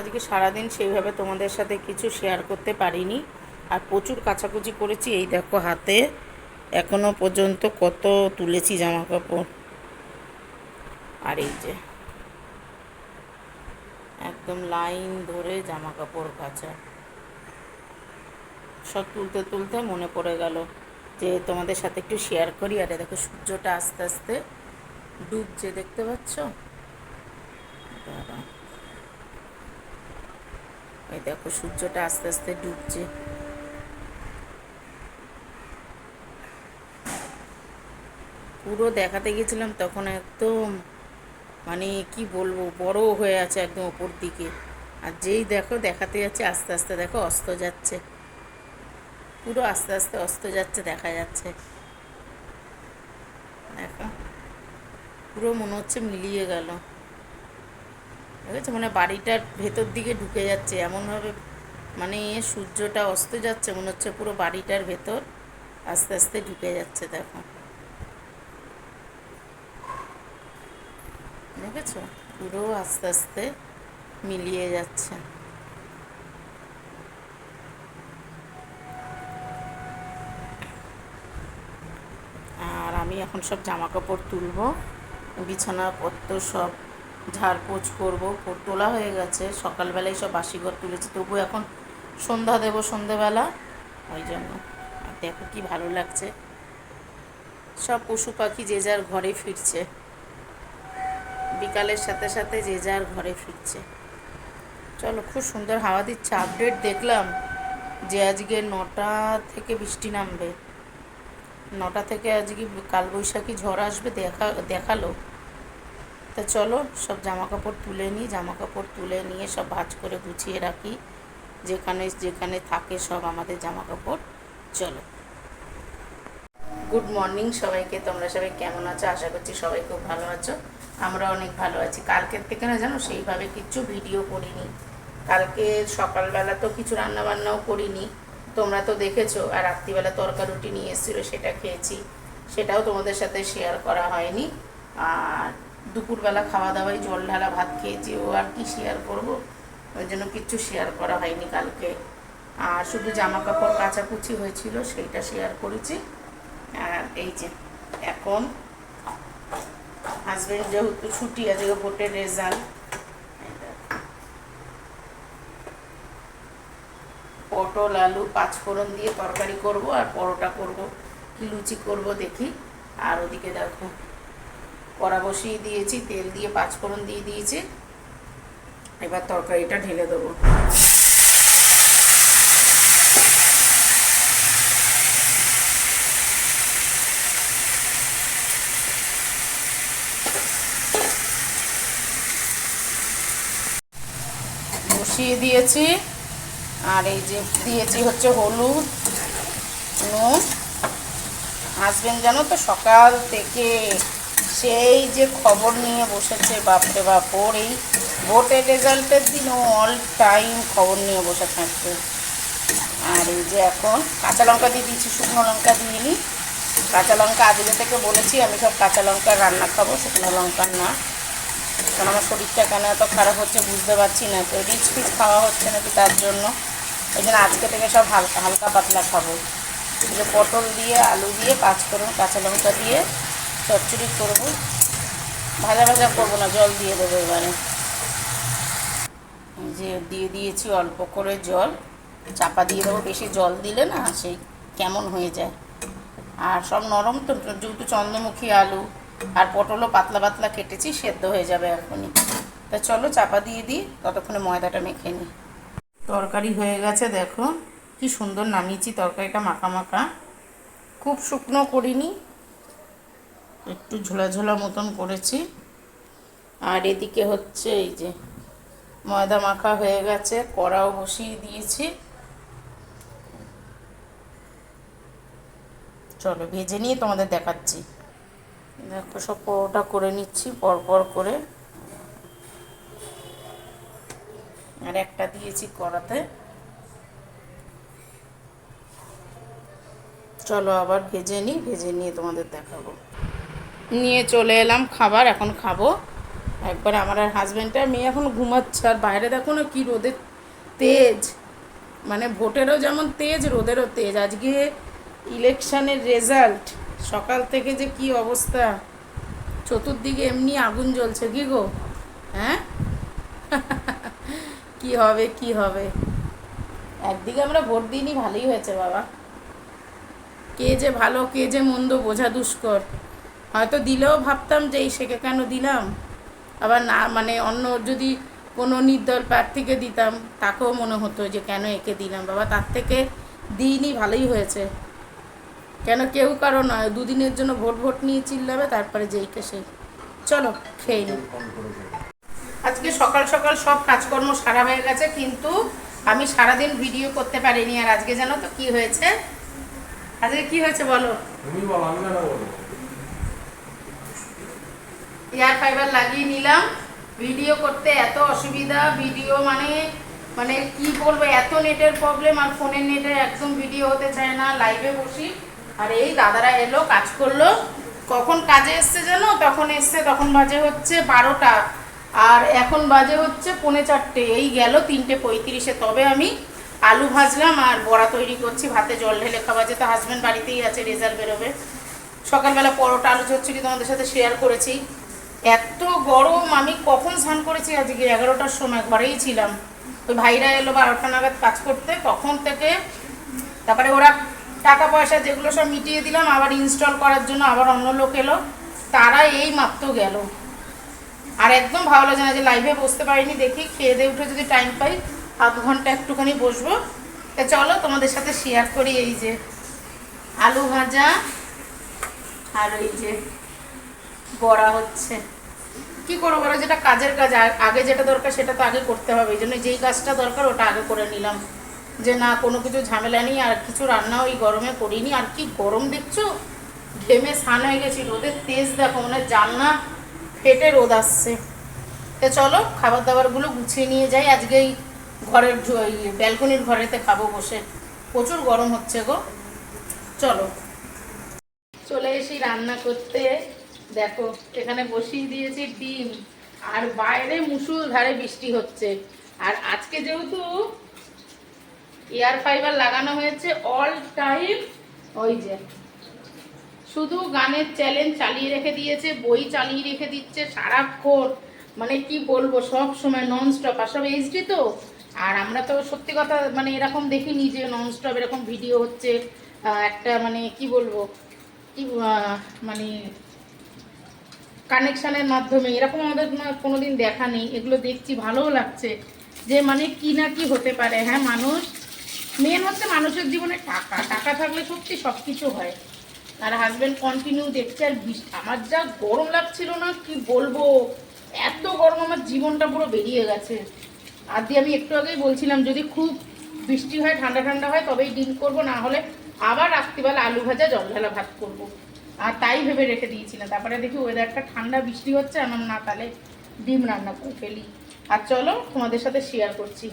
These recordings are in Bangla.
আজকে সারাদিন সেইভাবে তোমাদের সাথে কিছু শেয়ার করতে পারিনি। আর প্রচুর কাচাকুচি করেছি, এই দেখো হাতে। এখনও পর্যন্ত কত তুলেছি জামা কাপড় আর এই যে, একদম লাইন ধরে জামা কাপড় কাচা। সব তুলতে তুলতে মনে পড়ে গেল যে তোমাদের সাথে একটু শেয়ার করি। আর দেখো সূর্যটা আস্তে আস্তে ডুবছে, দেখতে পাচ্ছ? দাঁড়াও। এই দেখো, সূর্যটা আস্তে আস্তে ডুবছে। পুরো দেখাতে গেছিলাম, তখন একদম মানে কি বলব, বড় হয়ে আছে একদম ওপর দিকে। আর যেই দেখো, দেখাতে যাচ্ছে, আস্তে আস্তে দেখো, অস্ত যাচ্ছে। পুরো আস্তে আস্তে অস্ত যাচ্ছে, দেখা যাচ্ছে। দেখো, পুরো মনে হচ্ছে মিলিয়ে গেল। দেখেছ মানে বাড়িটার ভেতর দিকে ঢুকে যাচ্ছে, এমনভাবে মানে সূর্যটা অস্ত যাচ্ছে, মনে হচ্ছে পুরো বাড়িটার ভেতর আস্তে আস্তে ঢুকে যাচ্ছে, দেখো। দেখেছ? পুরো আস্তে আস্তে মিলিয়ে যাচ্ছে। আর আমি এখন সব জামা কাপড় তুলবো, বিছানাপত্র সব ঝাড়পোছ করব তোলা হয়ে গেছে, সকালবেলায় সব বাসি ঘর তুলেছি, তবু এখন সন্ধ্যা দেবো সন্ধেবেলা ওই জন্য। আর দেখো কি ভালো লাগছে। সব পশু পাখি যে যার ঘরে ফিরছে। বিকালের সাথে সাথে যে যার ঘরে ফিরছে। চলো, খুব সুন্দর হাওয়া দিচ্ছে আপডেট দেখলাম যে আজকে নটা থেকে বৃষ্টি নামবে। নটা থেকে আজকে কালবৈশাখী ঝড় আসবে, দেখা, দেখাল। তা চলো সব জামা কাপড় তুলে নিই জামা কাপড় তুলে নিয়ে সব ভাঁজ করে গুছিয়ে রাখি। যেখানে যেখানে থাকে সব আমাদের জামা কাপড় চলো। গুড মর্নিং সবাইকে, তোমরা সবাই কেমন আছো? আশা করছি সবাই খুব ভালো আছো। আমরা অনেক ভালো আছি। কালকের থেকে না জানো, সেইভাবে কিচ্ছু ভিডিও করিনি। কালকে সকালবেলা তো কিছু রান্না বান্নাও করিনি। তোমরা তো দেখেছ, আর রাত্রিবেলা তরকা রুটি নিয়ে এসেছিল, সেটা খেয়েছি। সেটাও তোমাদের সাথে শেয়ার করা হয়নি। আর দুপুরবেলা খাওয়া দাওয়াই জল ঢালা ভাত খেয়েছি, ও আর কি শেয়ার করব? ওই জন্য কিচ্ছু শেয়ার করা হয়নি কালকে। আর শুধু জামা কাপড় কাচাকুচি হয়েছিল, সেইটা শেয়ার করেছি। আর এই যে, এখন হাজব্যান্ড যেহেতু ছুটি, আজকে ভোটের রেজাল্ট পটল, আলু, পাঁচফোড়ন দিয়ে তরকারি করব, আর পরোটা করব, কি লুচি করব দেখি। আর ওদিকে দেখো কড়া বসিয়ে দিয়েছি, তেল দিয়ে পাঁচফোড়ন দিয়ে দিয়েছি। এবার তরকারিটা ঢেলে দেবো। বসিয়ে দিয়েছি, আর এই যে দিয়েছি হচ্ছে হলুদ, নুন। হাজবেন্ড জানো তো সকাল থেকে। সেই যে খবর নিয়ে বসেছে বাপরে বাপ, ওর এই ভোটের রেজাল্টের দিন ও অল টাইম খবর নিয়ে বসে থাকতো আর এই যে এখন কাঁচা লঙ্কা দিয়ে দিয়েছি, শুকনো লঙ্কা দিয়ে দিইনি কাঁচা লঙ্কা আজকে থেকে বলেছি, আমি সব কাঁচা লঙ্কা রান্না খাব, শুকনো লঙ্কার না। কারণ আমার শরীরটা কেন এত খারাপ হচ্ছে বুঝতে পারছি না, তো রিচ ফিচ খাওয়া হচ্ছে নাকি তার জন্য। ওই জন্য আজকে থেকে সব হালকা হালকা পাতলা খাব। যে পটল দিয়ে, আলু দিয়ে, পাঁচফোড়ন কাঁচা লঙ্কা দিয়ে চচ্চড়ি করব। ভাজা ভাজা করব না, জল দিয়ে দেবো এবারে। যে দিয়ে দিয়েছি অল্প করে জল। চাপা দিয়ে দেবো, বেশি জল দিলে না সেই কেমন হয়ে যায়। আর সব নরম তো, যেহেতু চন্দ্রমুখী আলু আর পটলও পাতলা পাতলা কেটেছি, সেদ্ধ হয়ে যাবে এখনই। তা চলো চাপা দিয়ে দিই, ততক্ষণে ময়দাটা মেখে নিই। তরকারি হয়ে গেছে, দেখো। কি সুন্দর নামিয়েছি, তরকারিটা মাখা মাখা। খুব শুকনো করিনি একটু ঝোলা ঝোলা মতন করেছি। আর এদিকে হচ্ছে এই যে ময়দা মাখা হয়ে গেছে, কড়াও বসিয়ে দিয়েছি। চলো ভেজে নিয়ে তোমাদের দেখাচ্ছি। দেখো সব পরোটা করে নিচ্ছি, পরপর করে। আর একটা দিয়েছি কড়াতে। চলো আবার ভেজে নিই, ভেজে নিয়ে তোমাদের দেখাবো। নিয়ে চলে এলাম খাবার, এখন খাব। একবার আমার আর হাজব্যান্ডটা মেয়ে এখন ঘুমাচ্ছে। আর বাইরে দেখো না কি রোদের তেজ। মানে ভোটেরও যেমন তেজ, রোদেরও তেজ। আজকে ইলেকশানের রেজাল্ট সকাল থেকে যে কি অবস্থা। চতুর্দিকে এমনি আগুন জ্বলছে। কি গো? হ্যাঁ? কি হবে কি হবে? একদিকে আমরা ভোট দিইনি, ভালোই হয়েছে বাবা। কে যে ভালো, কে যে মন্দ, বোঝা দুষ্কর। হয়তো দিলেও ভাবতাম যে এই শেখে কেন দিলাম? আবার না মানে অন্য যদি কোনো নির্দল প্রার্থীকে দিতাম, তাকেও মনে হতো যে কেন একে দিলাম? বাবা, তার থেকে দিইনি ভালোই হয়েছে। কেন কেউ কারও নয়, দুদিনের জন্য ভোট ভোট নিয়ে চিল্লাবে, তারপরে যেইকে সেই। চলো, খেয়ে নিই। আজকে সকাল সকাল সব কাজকর্ম সারা হয়ে গেছে, কিন্তু আমি সারাদিন ভিডিও করতে পারিনি। আর আজকে জানো তো কি হয়েছে? আজকে কি হয়েছে বলো? তুমি বলো, আমি না বলো এয়ার ফাইবার লাগিয়ে নিলাম। ভিডিও করতে এত অসুবিধা, ভিডিও মানে মানে কি বলব, এত নেটের প্রবলেম আর ফোনের নেটে একদম ভিডিও হতে চায় না লাইভে বসি। আর এই দাদারা এলো, কাজ করল। কখন কাজে এসছে জানো তখন এসছে, তখন বাজে হচ্ছে বারোটা। আর এখন বাজে হচ্ছে পৌনে চারটে। এই গেল তিনটে পঁয়ত্রিশে। তবে আমি আলু ভাজলাম আর বড়া তৈরি করছি। ভাতে জল ঢেলে খাওয়া যেতে হাজব্যান্ড বাড়িতেই আছে রেজাল্ট বেরোবে। সকালবেলা পরোটা আলু চচ্চড়ি তোমাদের সাথে শেয়ার করেছি। এত গরম, আমি কখন স্নান করেছি আজকে? এগারোটার সময় ঘরেই ছিলাম। ওই ভাইরা এলো বারোটা নাগাদ কাজ করতে, তখন থেকে তারপরে ওরা টাকা পয়সা যেগুলো সব মিটিয়ে দিলাম, আবার ইনস্টল করার জন্য আবার অন্য লোক এলো। তারা এই মাত্র গেল। আর একদম ভালো লাগে না যে লাইভে বসতে পারিনি, দেখি খেয়ে দিয়ে উঠে যদি টাইম পাই, আধ ঘণ্টা একটুখানি বসবো। তা চলো তোমাদের সাথে শেয়ার করি এই যে আলু ভাজা আর এই যে বড়া হচ্ছে। কি করব বলো? যেটা কাজের কাজ আগে যেটা দরকার সেটা তো আগে করতে হবে। এই জন্য যেই কাজটা দরকার ওটা আগে করে নিলাম। যে না, কোনো কিছু ঝামেলা নেই, আর কিছু রান্না ওই গরমে করিনি। আর কি গরম দেখছ? ঘেমে স্নান হয়ে গেছি রোদের তেজ দেখো মানে জানলা ফেটে রোদ আসছে। তো চলো খাবার দাবারগুলো গুছিয়ে নিয়ে যাই। আজকে এই ঘরের ব্যালকনির ঘরেতে খাব বসে। প্রচুর গরম হচ্ছে গো। চলো। চলে এসি রান্না করতে। দেখো, এখানে বসিয়ে দিয়েছি ডিম। আর বাইরে মুসুল ধারে বৃষ্টি হচ্ছে। আর আজকে যেহেতু এয়ার ফাইবার লাগানো হয়েছে অল টাইম ওই যে, শুধু গানের চ্যালেঞ্জ চালিয়ে রেখে দিয়েছে, বই চালিয়ে রেখে দিচ্ছে সারাক্ষণ মানে কি বলব, সব সময় নন স্টপ আর সব এইচডি তো? আর আমরা তো সত্যি কথা মানে এরকম দেখিনি যে নন স্টপ এরকম ভিডিও হচ্ছে। একটা মানে কি বলব, কি মানে কানেকশানের মাধ্যমে, এরকম আমাদের কোনো দিন দেখা নেই, এগুলো দেখছি, ভালোও লাগছে, যে মানে কি না কি হতে পারে। হ্যাঁ মানুষ মেন হচ্ছে মানুষের জীবনে টাকা। টাকা থাকলে সত্যি সব কিছু হয়। আর হাজব্যান্ড কন্টিনিউ দেখছে, আর আমার যা গরম লাগছিল না, কি বলব? এত গরম, আমার জীবনটা পুরো বেরিয়ে গেছে। আর দিয়ে আমি একটু আগেই বলছিলাম, যদি খুব বৃষ্টি হয় ঠান্ডা ঠান্ডা হয়, তবেই ডিম করব, না হলে আবার রাত্রিবেলা আলু ভাজা জল ভাত করব। আর তাই ভেবে রেখে দিয়েছিলাম তারপরে দেখি ওয়েদারটা ঠান্ডা, বৃষ্টি হচ্ছে আমার না, তাহলে ডিম রান্না করে ফেলি। আর চলো, তোমাদের সাথে শেয়ার করছি।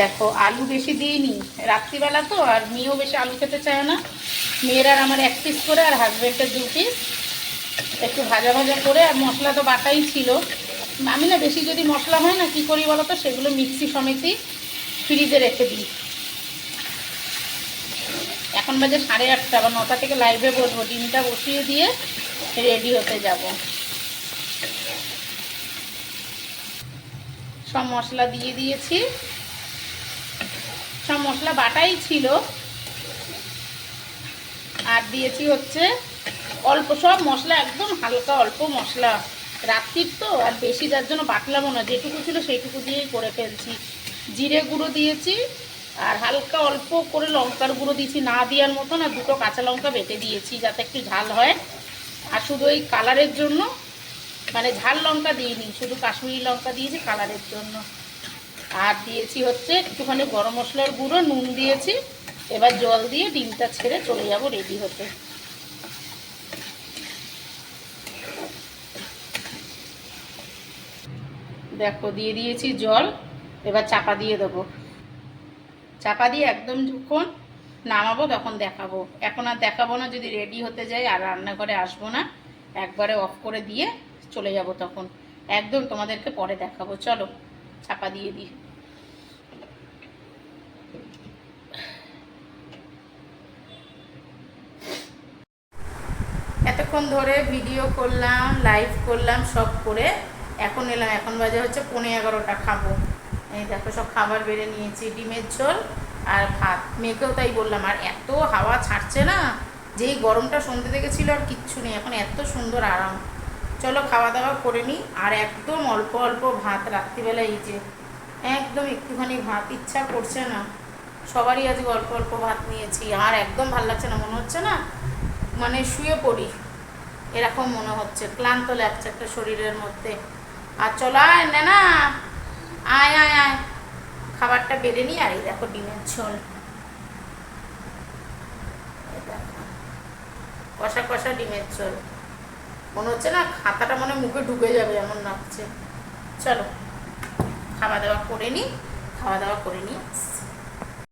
দেখো, আলু বেশি দিইনি, রাত্রিবেলা তো, আর মেয়েও বেশি আলু খেতে চায় না। মেয়ের আমার এক পিস করে, আর হাজব্যান্ডের দু পিস একটু ভাজা ভাজা করে, আর মশলা তো বাটাই ছিল। আমি না, বেশি যদি মশলা হয় না, কী করি বলো তো সেগুলো মিক্সি সমেতই ফ্রিজে রেখে দিই। এখন বাজে সাড়ে আটটা বা নটা থেকে লাইভে বসবো। ডিমটা বসিয়ে দিয়ে রেডি হতে যাব। সব মশলা দিয়ে দিয়েছি। সব মশলা বাটাই ছিল। আর দিয়েছি হচ্ছে অল্প, সব মশলা, একদম হালকা অল্প মশলা। রাত্রির তো, আর বেশি যার জন্য বাটলামও না। যেটুকু ছিল সেইটুকু দিয়েই করে ফেলছি। জিরে গুঁড়ো দিয়েছি। আর হালকা অল্প করে লঙ্কার গুঁড়ো দিয়েছি, না দেওয়ার মতো না, দুটো কাঁচা লঙ্কা বেটে দিয়েছি যাতে একটু ঝাল হয়। আর শুধু ওই কালারের জন্য মানে ঝাল লঙ্কা দিইনি, শুধু কাশ্মীরি লঙ্কা দিয়েছি কালারের জন্য। আর দিয়েছি হচ্ছে একটুখানি গরম মশলার গুঁড়ো, নুন দিয়েছি, এবার জল দিয়ে ডিমটা ছেড়ে চলে যাব রেডি হতে। দেখো, দিয়ে দিয়েছি জল, এবার চাপা দিয়ে দেবো। চাপা দিয়ে একদম যখন নামাবো তখন দেখাবো। এখন আর দেখাবো না, যদি রেডি হতে যাই আর রান্নাঘরে আসব না, একবারে অফ করে দিয়ে চলে যাব তখন। একদম তোমাদেরকে পরে দেখাবো, চলো, চাপা দিয়ে দিই। এতক্ষণ ধরে ভিডিও করলাম লাইভ করলাম, সব করে এখন এলাম। এখন বাজে হচ্ছে পনেরো এগারোটা, খাব। এই দেখো, সব খাবার বেড়ে নিয়েছি, ডিমের ঝোল আর ভাত। মেয়েকেও তাই বললাম, আর এত হাওয়া ছাড়ছে না? যেই গরমটা সন্ধ্যে থেকে ছিল আর কিচ্ছু নেই, এখন এত সুন্দর আরাম। চলো খাওয়া দাওয়া করে নিই আর একদম অল্প অল্প ভাত রাত্রিবেলা, এই যে একদম একটুখানি ভাত, ইচ্ছা করছে না। সবারই আজকে অল্প অল্প ভাত নিয়েছি। আর একদম ভালো লাগছে না, মনে হচ্ছে না? মানে শুয়ে পড়ি। এরকম মনে হচ্ছে, ক্লান্ত লাগছে একটা শরীরের মধ্যে। আর চলো, আয় না। আয় আয় আয়। খাবারটা বেড়ে নিই আর এই দেখো ডিমের ঝোল। কষা কষা ডিমের ঝোল। মনে হচ্ছে না খাতাটা মনে মুখে ঢুকে যাবে, এমন লাগছে। চলো, খাওয়া দাওয়া করে নিই, খাওয়া দাওয়া করে নিই।